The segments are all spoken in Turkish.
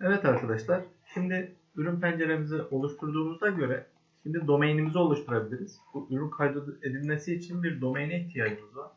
Evet arkadaşlar. Şimdi ürün penceremizi oluşturduğumuza göre şimdi domainimizi oluşturabiliriz. Bu ürün kaydedilmesi için bir domaine ihtiyacımız var.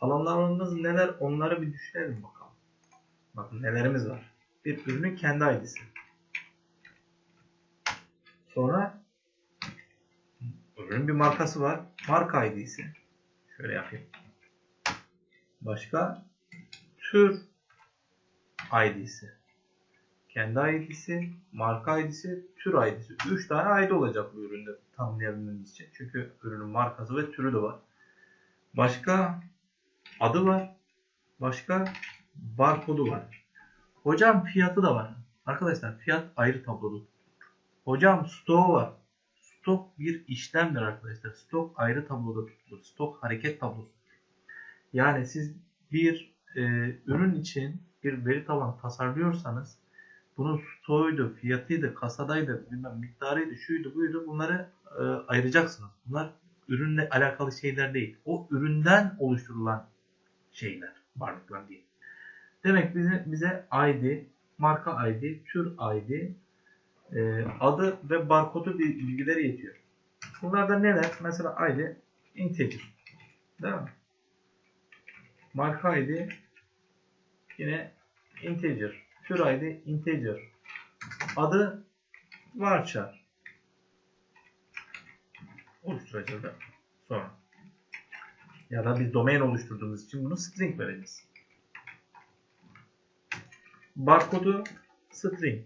Alanlarımız neler onları bir düşünelim bakalım. Bakın nelerimiz var. Bir ürünün kendi ID'si. Sonra ürünün bir markası var. Marka ID'si. Şöyle yapayım. Başka tür ID'si. Kendi ID'si, marka ID'si, tür ID'si. 3 tane ID olacak bu üründe tanımlayabilmemiz için. Çünkü ürünün markası ve türü de var. Başka adı var. Başka barkodu var. Hocam fiyatı da var. Arkadaşlar fiyat ayrı tabloda. Hocam stoğu var. Stok bir işlemdir arkadaşlar. Stok ayrı tabloda tutulur. Stok hareket tablosu. Yani siz bir e, ürün için bir veri tabanı tasarlıyorsanız bunun stoğuydu, fiyatıydı, kasadaydı, bilmem miktarıydı, şuydu, buydu bunları e, ayıracaksınız. Bunlar ürünle alakalı şeyler değil. O üründen oluşturulan şeyler, varlıklar değil. Demek bize, bize ID, marka ID, tür ID, e, adı ve barkodu bilgileri yetiyor. Bunlarda neler? Mesela ID integer. Değil mi? Marka ID yine integer. Tür ID integer. Adı varchar. Oluşturacağız da sonra. Ya da bir domain oluşturduğumuz için bunu string vereceğiz. Barkodu string.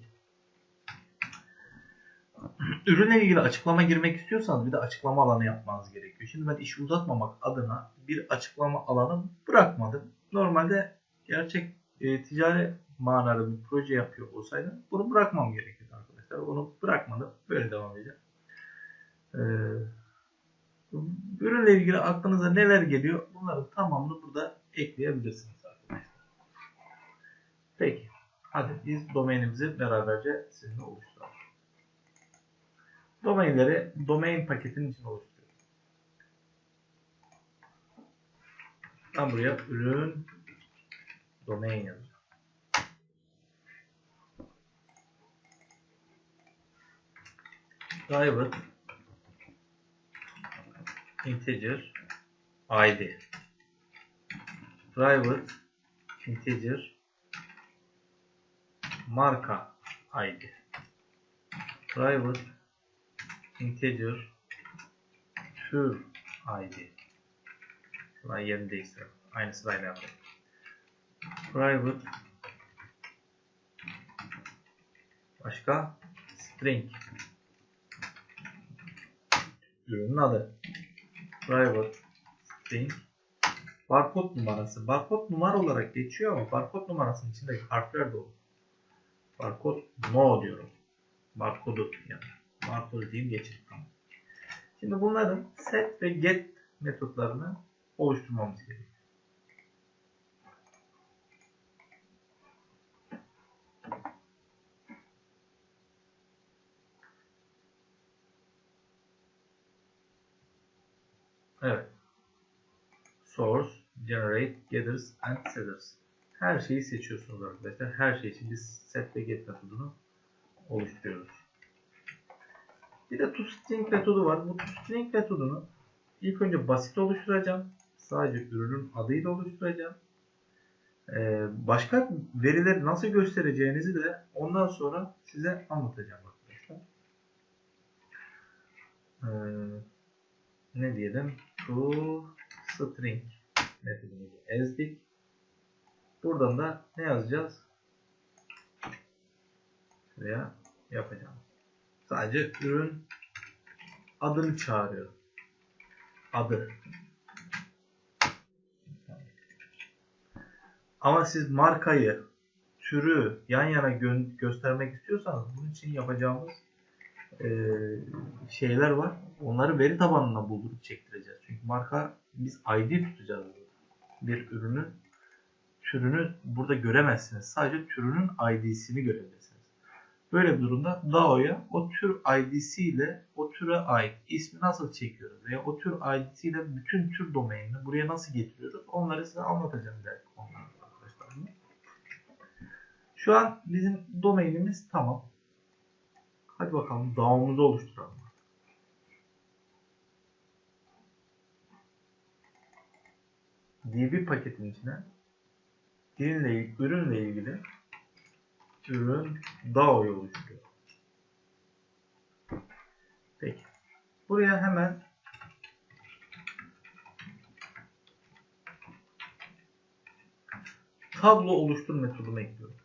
Ürünle ilgili açıklama girmek istiyorsanız bir de açıklama alanı yapmanız gerekiyor. Şimdi ben işi uzatmamak adına bir açıklama alanı bırakmadım. Normalde gerçek e, ticari manalı bir proje yapıyor olsaydım bunu bırakmam gerekiyordu arkadaşlar. Onu bırakmadım. Böyle devam edeceğim. Ee, ürünle ilgili aklınıza neler geliyor bunların tamamını burada ekleyebilirsiniz arkadaşlar. Peki. Hadi biz domainimizi beraberce sizinle oluşturalım. Domainleri domain paketinin içine oluşturuyorum. Ben buraya ürün domain yazacağım. private integer id private integer marka id private integer tür id Şurayı yerini değiştirelim. Aynı sırayla yapalım. Private başka string ürünün adı. Private string barkod numarası. Barkod numara olarak geçiyor ama barkod numarasının içindeki harfler dolu. Barkod no diyorum. Barkodu yani. Barkodu diyeyim geçelim. Şimdi bunların set ve get metotlarını oluşturmamız gerekiyor. Evet. Source, generate, gathers and setters. Her şeyi seçiyorsunuz arkadaşlar. Her şey için biz set ve get metodunu oluşturuyoruz. Bir de toString metodu var. Bu toString metodunu ilk önce basit oluşturacağım. Sadece ürünün adıyla oluşturacağım. Ee, başka verileri nasıl göstereceğinizi de ondan sonra size anlatacağım arkadaşlar. Ee, ne diyelim? To string metodumuzu ezdik. Buradan da ne yazacağız? Şuraya yapacağım. Sadece ürün adını çağırıyor. Adı. Ama siz markayı, türü yan yana gö göstermek istiyorsanız bunun için yapacağımız e, şeyler var. Onları veri tabanına buldurup çektireceğiz. Çünkü marka biz ID tutacağız. Bir ürünün türünü burada göremezsiniz. Sadece türünün ID'sini görebilirsiniz. Böyle bir durumda DAO'ya o tür ID'si ile o türe ait ismi nasıl çekiyoruz veya o tür ID'si ile bütün tür domainini buraya nasıl getiriyoruz onları size anlatacağım ileriki konularda arkadaşlar. Şu an bizim domainimiz tamam. Hadi bakalım DAO'muzu oluşturalım. DB paketin içine ürünle, ürünle ilgili ürün DAO'yu oluşturuyor. Peki. Buraya hemen tablo oluştur metodunu ekliyorum.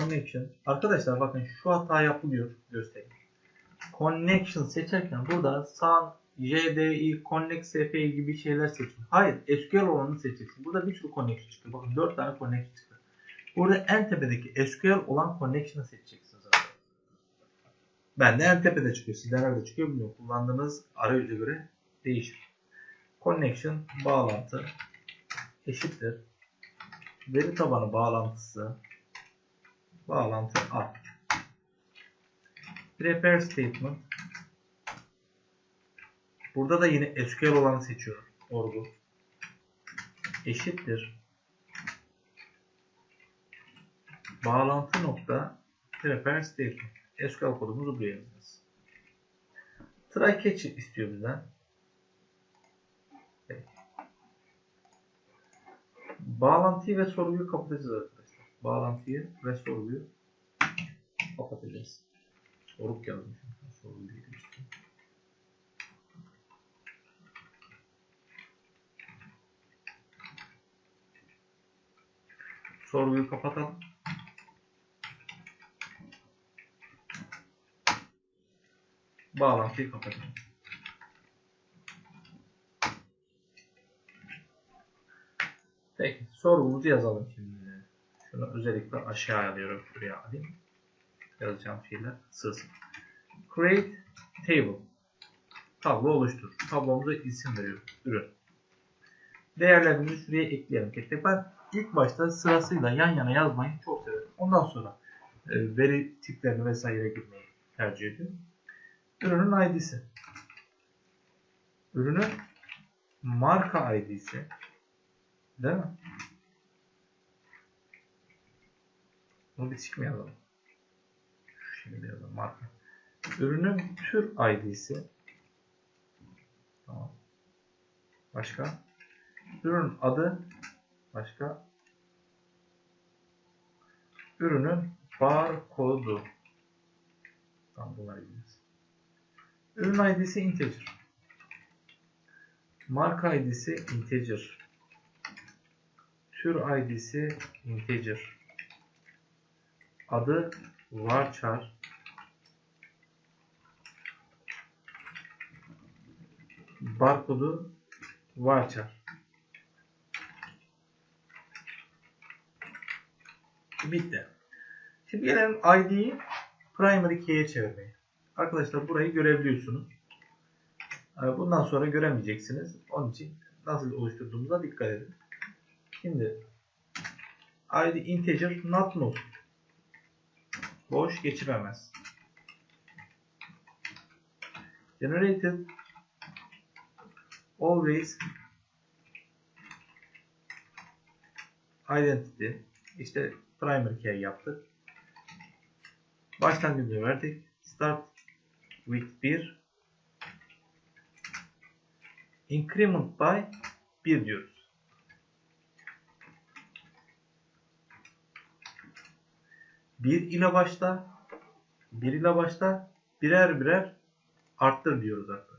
Connection. Arkadaşlar bakın şu hata yapılıyor. Göstereyim. Connection seçerken burada sağ JDI, Connect SPI gibi şeyler seçin. Hayır, SQL olanı seçeceksin. Burada bir sürü connection çıkıyor. Bakın 4 tane connection çıkıyor. Burada en tepedeki SQL olan connection'ı seçeceksiniz. Abi. Ben de en tepede çıkıyor. Sizde nerede çıkıyor bilmiyorum. Kullandığınız arayüze göre değişir. Connection bağlantı eşittir. Veri tabanı bağlantısı bağlantı A. Prepare statement. Burada da yine SQL olanı seçiyorum. Orgu. Eşittir. Bağlantı nokta prepare statement. SQL kodumuzu buraya yazacağız. Try catch istiyor bizden. Bağlantıyı ve sorguyu kapatacağız. Bağlantıyı ve sorguyu kapatacağız. Soruk yazmışım. Sorgu değil işte. Sorguyu kapatalım. Bağlantıyı kapatalım. Peki sorumuzu yazalım şimdi. Şunu özellikle aşağı alıyorum. Şuraya alayım. Yazacağım şeyler sığsın. Create table. Tablo oluştur. Tablomuza isim veriyorum. Ürün. Değerlerimizi şuraya ekleyelim. Tek tek. Ben ilk başta sırasıyla yan yana yazmayı çok severim. Ondan sonra e, veri tiplerini vesaire girmeyi tercih ediyorum. Ürünün ID'si. Ürünün marka ID'si. Değil mi? Bunu bitişik mi yazalım? Şekilde yazalım. Marka. Ürünün tür ID'si. Tamam. Başka? Ürün adı. Başka? Ürünün barkodu. Tamam bunları biliriz. Ürün ID'si integer. Marka ID'si integer. Tür ID'si integer. Adı varchar. Barkodu varchar. Bitti. Şimdi gelelim ID'yi primary key'e çevirmeye. Arkadaşlar burayı görebiliyorsunuz. Bundan sonra göremeyeceksiniz. Onun için nasıl oluşturduğumuza dikkat edin. Şimdi id integer not null. Boş geçiremez. Generated always identity işte primary key yaptık. Başlangıcı verdik. Start with 1 increment by 1 diyoruz. Bir ile başla, bir ile başla, birer birer arttır diyoruz arkadaşlar.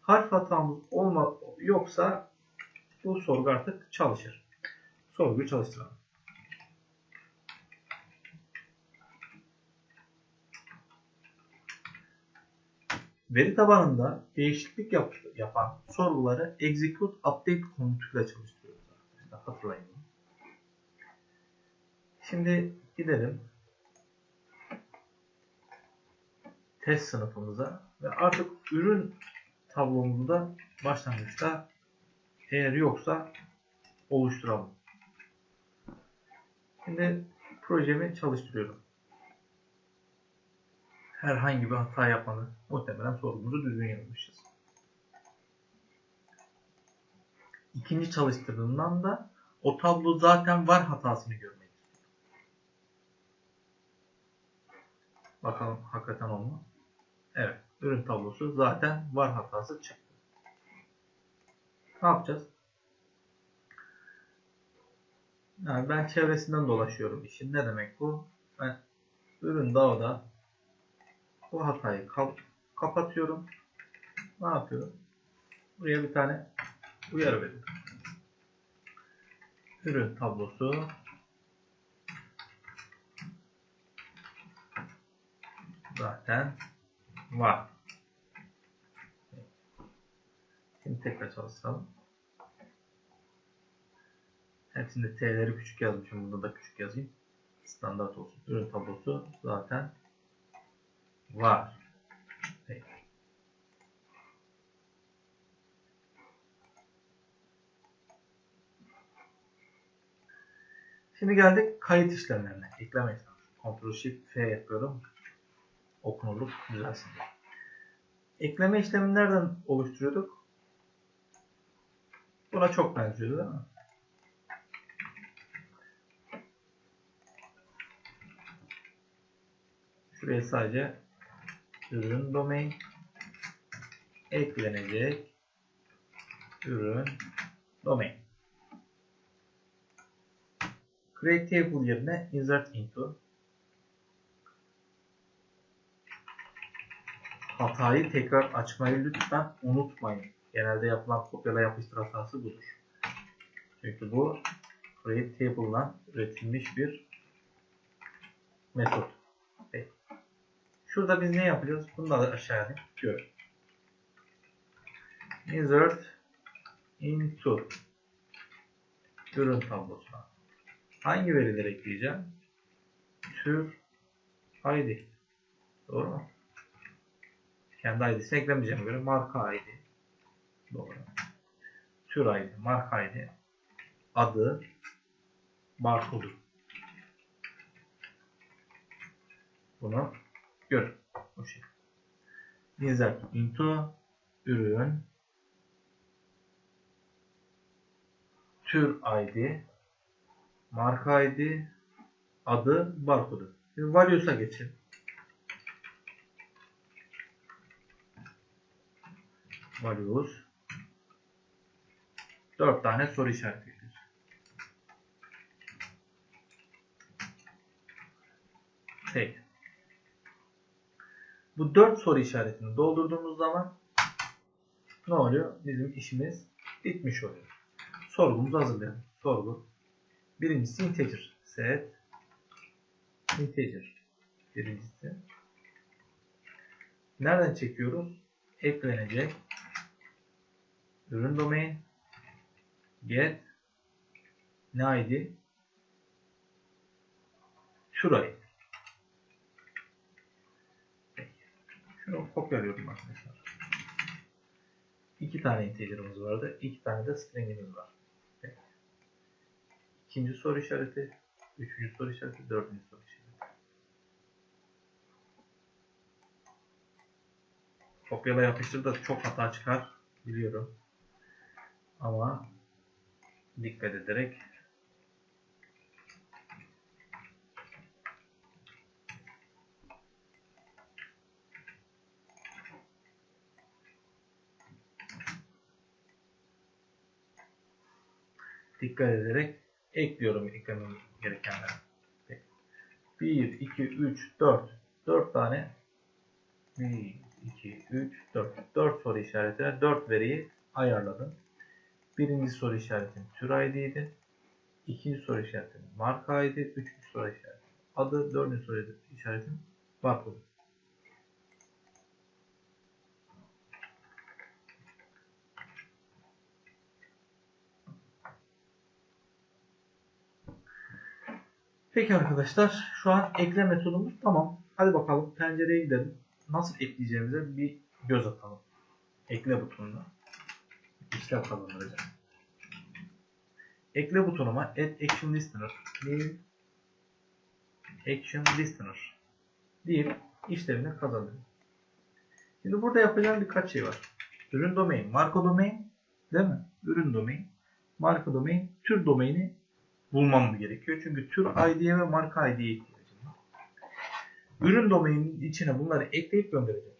Harf hatamız olma, yoksa bu sorgu artık çalışır. Sorguyu çalıştıralım. Veri tabanında değişiklik yap yapan sorguları execute update komutuyla çalıştırıyoruz. Hatırlayın. Şimdi gidelim test sınıfımıza ve artık ürün tablomuzu da başlangıçta eğer yoksa oluşturalım. Şimdi projemi çalıştırıyorum. herhangi bir hata yapmadı. Muhtemelen sorumuzu düzgün yazmışız. İkinci çalıştırdığından da o tablo zaten var hatasını görmek istiyor. Bakalım hakikaten o mu? Evet. Ürün tablosu zaten var hatası çıktı. Ne yapacağız? Yani ben çevresinden dolaşıyorum işin. Ne demek bu? Ben ürün dağda bu hatayı kap kapatıyorum. Ne yapıyorum? Buraya bir tane uyarı veriyorum. Ürün tablosu zaten var. Şimdi tekrar çalıştıralım. Hepsinde T'leri küçük yazmışım. Bunda da küçük yazayım. Standart olsun. Ürün tablosu zaten var. Şimdi geldik kayıt işlemlerine. Ekleme işlemi. Ctrl Shift F yapıyorum. Okunurluk düzelsin. Ekleme işlemini nereden oluşturuyorduk? Buna çok benziyor değil mi? Şuraya sadece ürün domain eklenecek ürün domain. Create table yerine insert into hatayı tekrar açmayı lütfen unutmayın. Genelde yapılan kopyala yapıştır hatası budur. Çünkü bu create table'dan üretilmiş bir metot. Şurada biz ne yapacağız? Bunu da aşağıya görün. Insert into ürün tablosuna. Hangi verileri ekleyeceğim? Tür ID. Doğru mu? Kendi ID'sini eklemeyeceğim göre marka ID. Doğru. Tür ID, marka ID, adı, barkodu. Bunu gör. Bu şey. Insert into ürün tür ID marka ID adı barkodu. Values'a geçelim. Values 4 tane soru işaretidir. Peki. Bu 4 soru işaretini doldurduğumuz zaman ne oluyor? Bizim işimiz bitmiş oluyor. Sorgumuzu hazırlayalım. Sorgu. Birincisi integer. Set integer. Birincisi. Nereden çekiyoruz? Eklenecek ürün domain. Get. Ne id şurayı. Şunu kopyalıyorum arkadaşlar. İki tane integer'ımız vardı. İki tane de string'imiz var. Peki. ikinci soru işareti. Üçüncü soru işareti. Dördüncü soru işareti. Kopyala yapıştır da çok hata çıkar. Biliyorum ama dikkat ederek dikkat ederek ekliyorum eklemem gerekenleri. 1, 2, 3, 4. 4 tane 1, 2, 3, 4. 4 soru işaretine 4 veriyi ayarladım. Birinci soru işaretim tür ID'ydi. İkinci soru işaretim marka ID. Üçüncü soru işaretim adı. Dördüncü soru işaretim barkod. Peki arkadaşlar şu an ekle metodumuz tamam. Hadi bakalım pencereye gidelim. Nasıl ekleyeceğimize bir göz atalım. Ekle butonuna. İşlem kazandıracağım. Ekle butonuma add action listener new action listener deyip işlevini kazanıyor. Şimdi burada yapacağım birkaç şey var. Ürün domain, marka domain değil mi? Ürün domain, marka domain, tür domaini bulmam gerekiyor. Çünkü tür ID'ye ve marka ID'ye ihtiyacım var. Ürün domainin içine bunları ekleyip göndereceğim.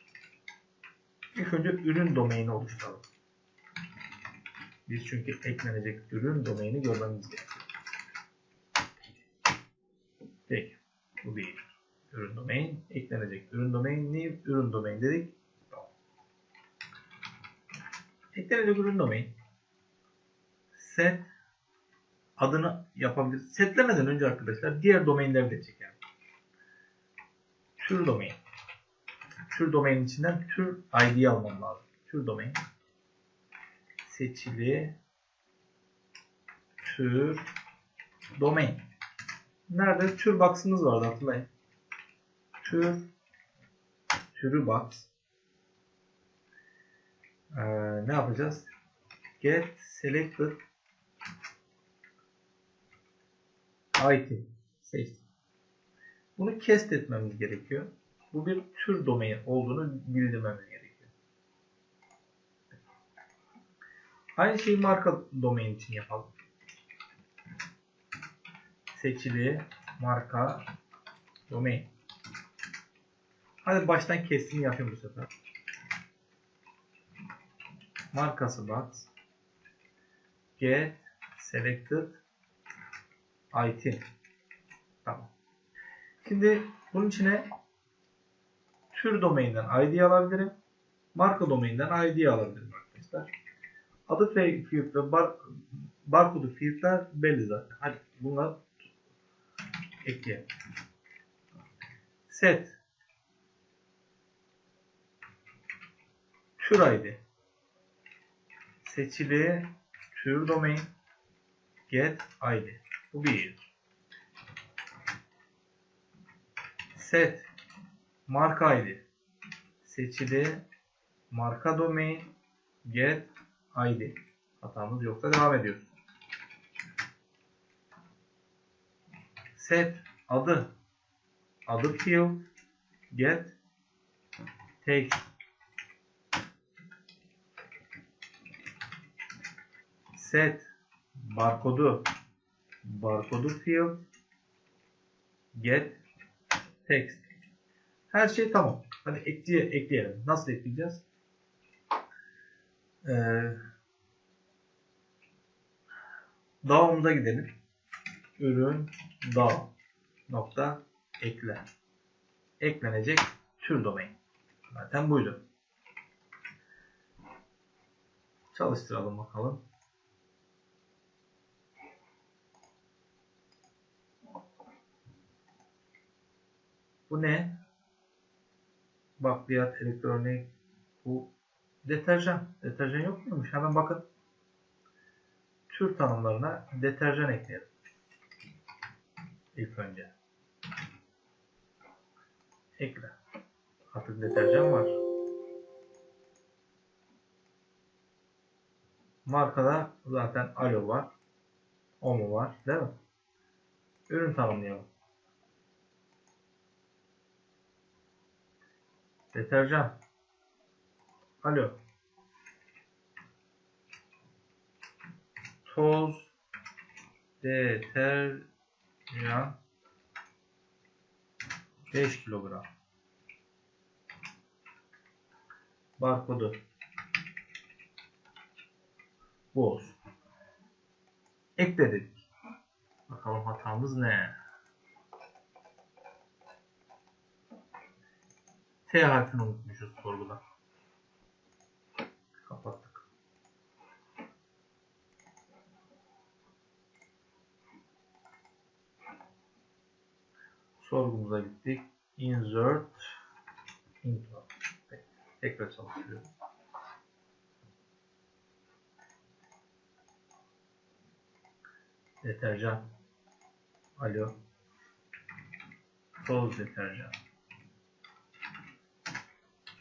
İlk önce ürün domaini oluşturalım. Biz çünkü eklenecek ürün domaini görmemiz gerekiyor. Peki. Bu bir ürün domain. Eklenecek ürün domain new ürün domain dedik. Eklenecek ürün domain. Set adını yapabiliriz. Setlemeden önce arkadaşlar diğer domainleri de çekelim. Tür domain. Tür domain içinden tür ID almam lazım. Tür domain. Seçili tür domain. Nerede? Tür box'ımız vardı hatırlayın. Tür türü box. Ee, ne yapacağız? Get selected item seçtim. Bunu kest etmemiz gerekiyor. Bu bir tür domain olduğunu bildirmemiz gerekiyor. Aynı şeyi marka domain için yapalım. Seçili marka domain. Hadi baştan kesimi yapayım bu sefer. Markası box get selected item. Tamam. Şimdi bunun içine tür domainden ID alabilirim. Marka domainden ID alabilirim arkadaşlar. Adı field ve bar, barkodu fieldler belli zaten. Hadi bunları ekleyelim. Set ID seçili tür domain get ID. Bu bir. Set marka ID seçili marka domain get ID. Hatamız yoksa devam ediyoruz. Set adı adı field get text set barkodu barkodu field get text her şey tamam. Hadi ekleye, ekleyelim. Nasıl ekleyeceğiz? Ee, dağımıza gidelim. Ürün dağ nokta ekle. Eklenecek tür domain. Zaten buydu. Çalıştıralım bakalım. Bu ne? Bakliyat, elektronik, bu deterjan. Deterjan yok muymuş? Hemen bakın. Tür tanımlarına deterjan ekleyelim. İlk önce. Ekle. Artık deterjan var. Markada zaten Alo var. Omo var. Değil mi? Ürün tanımlayalım. Deterjan. Alo. Toz. Deterjan. 5 kilogram. Barkodu. Bu olsun. Ekledik. Bakalım hatamız ne? T harfini unutmuşuz sorguda. Sorgumuza gittik. Insert into. Tekrar çalıştırıyorum. Deterjan. Alo. Toz deterjan.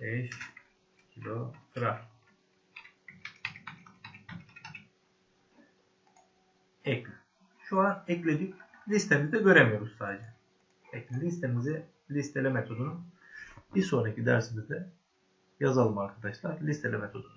5 kilogram. Ekle. Şu an ekledik. Listemizde göremiyoruz sadece. Ekle listemizi listele metodunu Bir sonraki dersimizde yazalım arkadaşlar listele metodunu.